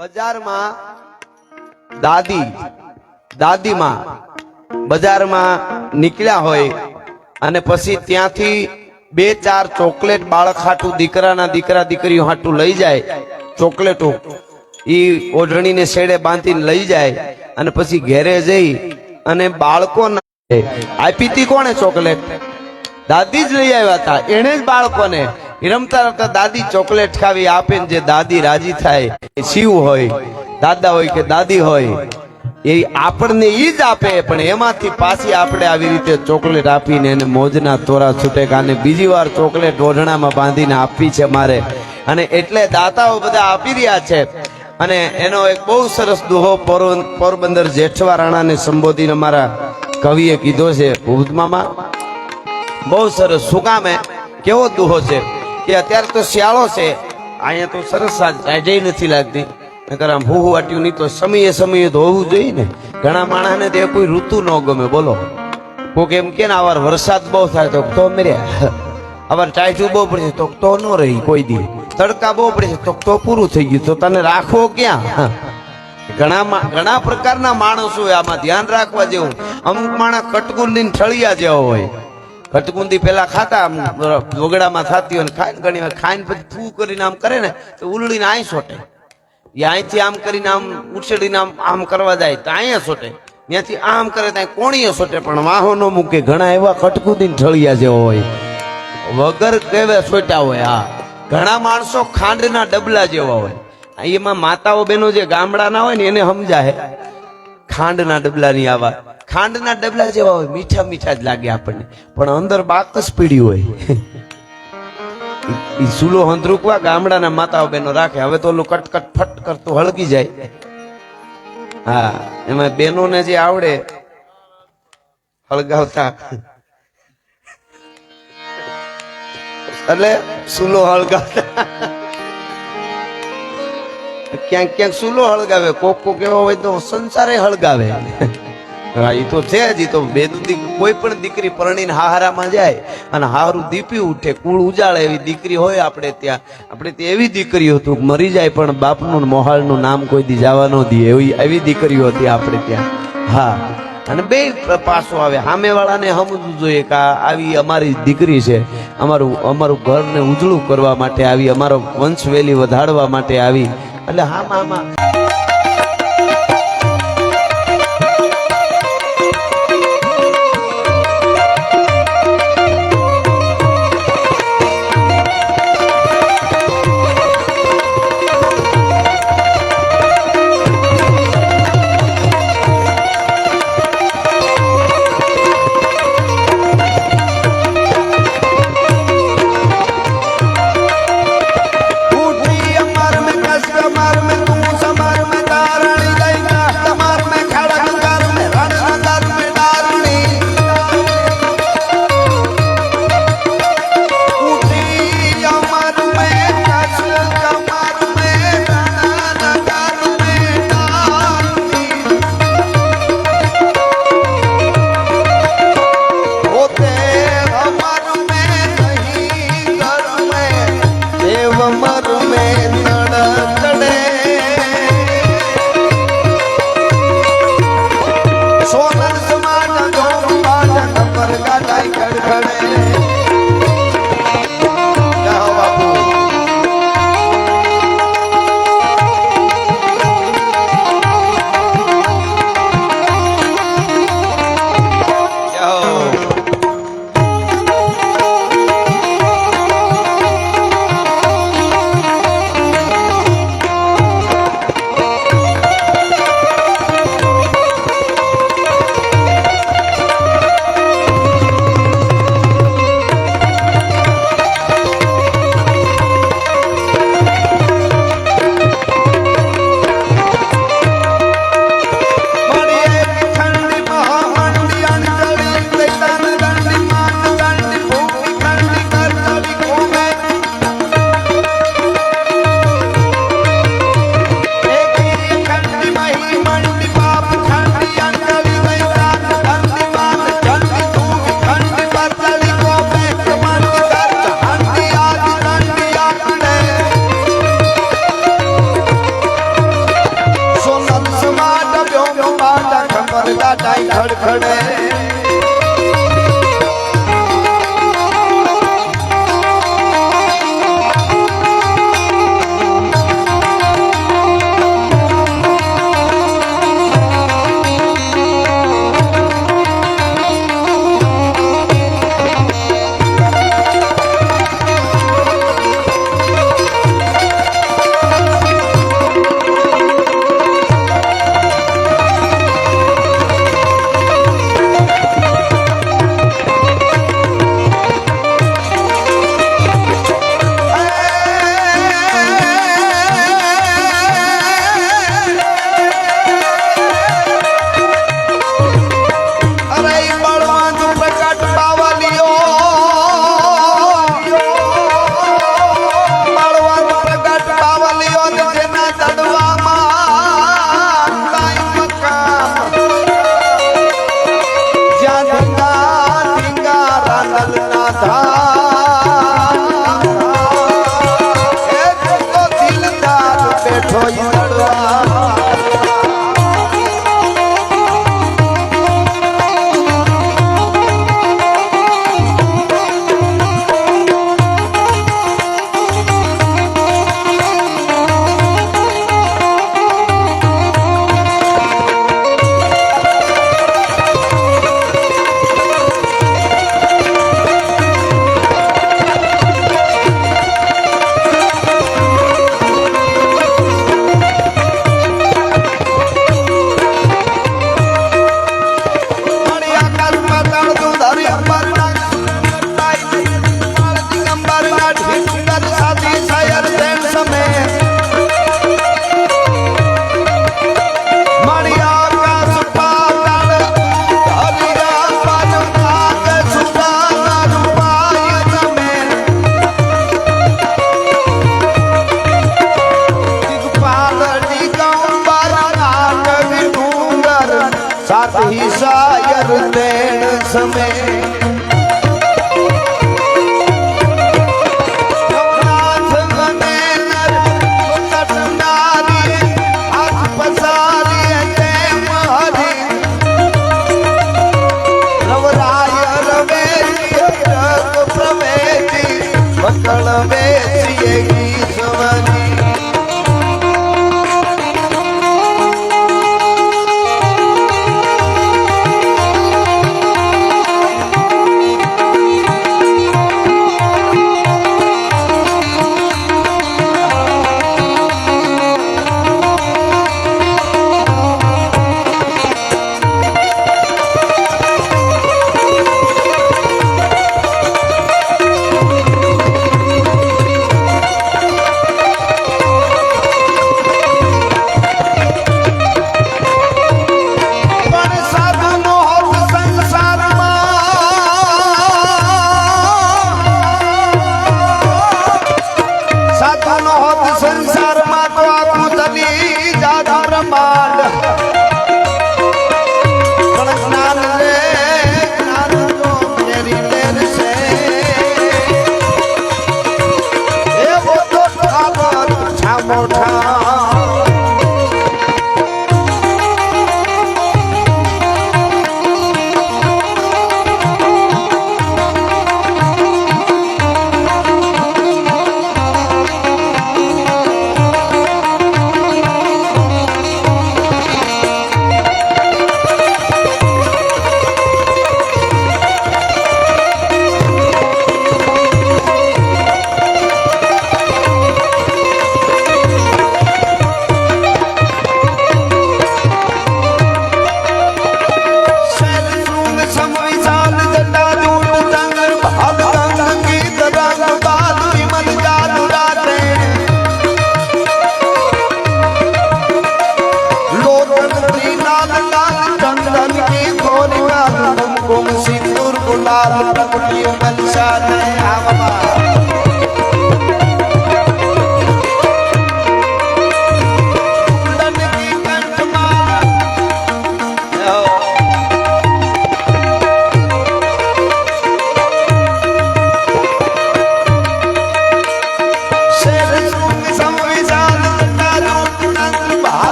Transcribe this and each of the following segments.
બજારમાં દાદી, દાદીમાં બજારમાં નીકળ્યા હોય અને પછી ત્યાંથી બે ચાર ચોકલેટ બાળક હાટું દીકરાના દીકરા દીકરીઓ હાટું લઈ જાય, ચોકલેટો. ઈ ઓઢણીને શેડે બાંધીને લઈ જાય અને પછી ઘેરે જઈ અને બાળકો આપી હતી કોણે ચોકલેટ? દાદી જ લઈ આવ્યા હતા એને જ બાળકોને. રમતા રમતા દાદી ચોકલેટ ખાવી આપે જે દાદી રાજી થાય, એ શિવ હોય, દાદા હોય કે દાદી હોય, એ આપણને ઈ જ આપે, પણ એમાંથી પાછી આપણે આવી રીતે ચોકલેટ આપીને એને મોજના તોરા છૂટે કાને બીજી વાર ચોકલેટ ઓઢણામાં બાંધીને આપવી છે મારે. અને એટલે દાતાઓ બધા આપી રહ્યા છે. અને એનો એક બહુ સરસ દુહો પોર- પોરબંદર જેઠવા રાણાને સંબોધીને મારા કવિએ કીધો છે ભૂતમામાં બહુ સરસ, શું કામ કેવો દુહો છે? કે અત્યારે તો શિયાળો છે. અહીંયા તો સરસ સાંજે. નથી લાગતી. નકર આમ હું વાટ્યું નહીં તો સમયે સમયે ધોવું જોઈએ ને. ઘણા માણસને તે કોઈ ઋતુ ન ગમે. બોલો. કોક એમ કે ને, આવાર વરસાદ બહુ થાય. તો તો મર્યા આવાર ટાઈટું બહુ પડે તો તો ન રહી કોઈ દી. તડકા બહુ પડે તો તો પૂરું થઈ ગયું. તો તને રાખવો ક્યાં? ઘણા ઘણા પ્રકારના માણસો આમાં ધ્યાન રાખવા જેવું. અમુક માણસ કટકુંડી ઠળિયા જેવો હોય. કટકુંદી પેલા ખાતા વગડામાં થતી હોય ખાઈને ઘણી વાર ખાઈને પછી થૂ કરીને આમ કરે ને, તો ઉલડીને અહીં સોટે. એ અહીંથી આમ કરીને આમ ઉછેડીને આમ આમ કરવા જાય, તો અહીંયા સોટે. ત્યાંથી આમ કરે ત્યાં કોણીએ સોટે, પણ વાહો ન મૂકે. ઘણા એવા ખટકુંદી ઠળિયા જેવો હોય. વગર કેવે સોટ્યા હોય, હા. ઘણા માણસો ખાંડના ડબલા જેવા હોય. એમાં માતાઓ બહેનો જે ગામડાના હોય ને, એને સમજાય. ખાંડના ડબલાની આવા. ખાંડના ડબલા જેવા હોય, મીઠા મીઠા જ લાગે આપણને. પણ અંદર બાકસ પીડી હોય. એ સુલો હંધરૂકવા ગામડાના માતાઓ બહેનો રાખે. હવે તો ઓલું કટકટ ફટ કરતું હળગી જાય. હા, એમાં બહેનોને જે આવડે, હળગાવતા. એટલે સુલો હળગાવતા. ક્યાંક ક્યાંક સુલો હળગાવે, કોક કોક એવો હોય તો સંસારે હળગાવે. હા એ તો છે જ એ તો બે કોઈ પણ દીકરી પરણીને હાહારામાં જાય અને હારું દીપી ઉઠે, કુળ ઉજાળે એવી દીકરી હોય આપણે ત્યાં. આપણે ત્યાં એવી દીકરીઓ હતું મરી જાય પણ બાપનું મોહાળનું નામ કોઈ દી જવા ન દે. એવી એવી દીકરીઓ હતી આપણે ત્યાં. હા. અને બે પાસો આવે. સામેવાળાને સમજવું જોઈએ કે આવી અમારી દીકરી છે. અમારું અમારું ઘરને ઉજળું કરવા માટે આવી, અમારો વંશવેલી વધારવા માટે આવી. એટલે હા હામાં ગાટાઈ ખડખડે.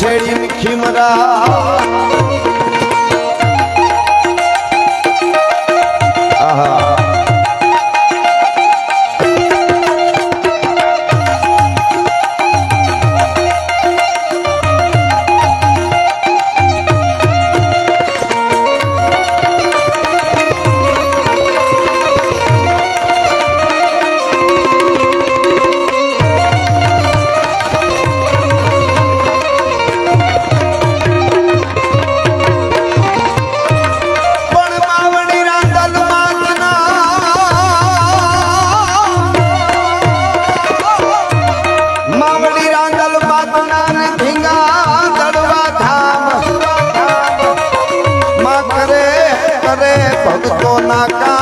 તે પછેડી ભક્તો ના